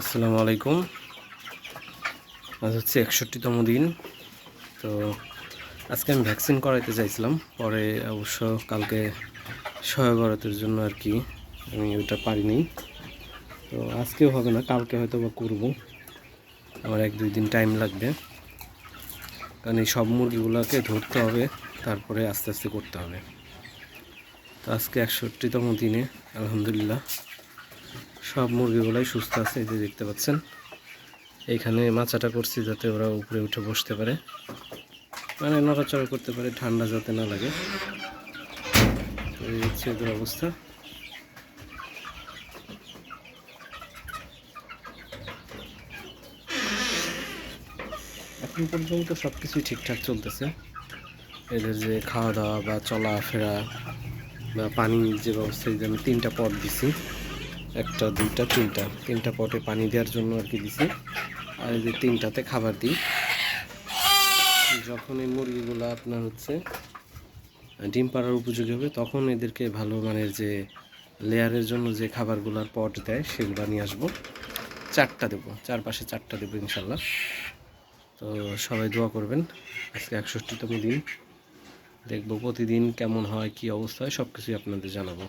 আসসালামু আলাইকুম। আজ হচ্ছে একষট্টিতম দিন। তো আজকে আমি ভ্যাকসিন করাইতে চাইছিলাম। পরে অবশ্য কালকে সহায়বরতের জন্য আর কি আমি ওটা পারিনি। তো আজকেও হবে না, কালকে হয়তো বা করব। আমার এক দুই দিন টাইম লাগবে। কারণ এই সব মুরগিগুলোকে ধরতে হবে, তারপরে আস্তে আস্তে করতে হবে। তো আজকে একষট্টিতম দিনে, আলহামদুলিল্লাহ। সব মুরগিগুলাই সুস্থ আছে, এই যে দেখতে পাচ্ছেন। এইখানে মাচাটা করছি যাতে ওরা উপরে উঠে বসতে পারে। মানে নড়াচড়া করতে পারে, ঠান্ডা যাতে না লাগে। এই হচ্ছে এদের অবস্থা। এখন পর্যন্ত সব কিছুই ঠিকঠাক চলতেছে। এদের যে খাওয়া দাওয়া বা চলাফেরা বা পানির যে ব্যবস্থা আমি তিনটা পট দিছি। একটা, দুইটা, তিনটা। তিনটা পটে পানি দেওয়ার জন্য আর কি দিছি। আর এই যে তিনটাতে খাবার দিই। যখন এই মুরগিগুলো আপনার হচ্ছে, ডিম পাড়ার উপযোগী হবে, তখন এদেরকে ভালো মানের যে লেয়ারের জন্য যে খাবারগুলোর পট দেয়, সেগুলো নিয়ে আসব। চারটা দেবো। চারপাশে চারটা দেবো ইনশাল্লাহ তো সবাই দোয়া করবেন। আজকে একষট্টিতম দিন। দেখব প্রতিদিন কেমন হয়, কি অবস্থা হয় সব কিছুই আপনাদের জানাব।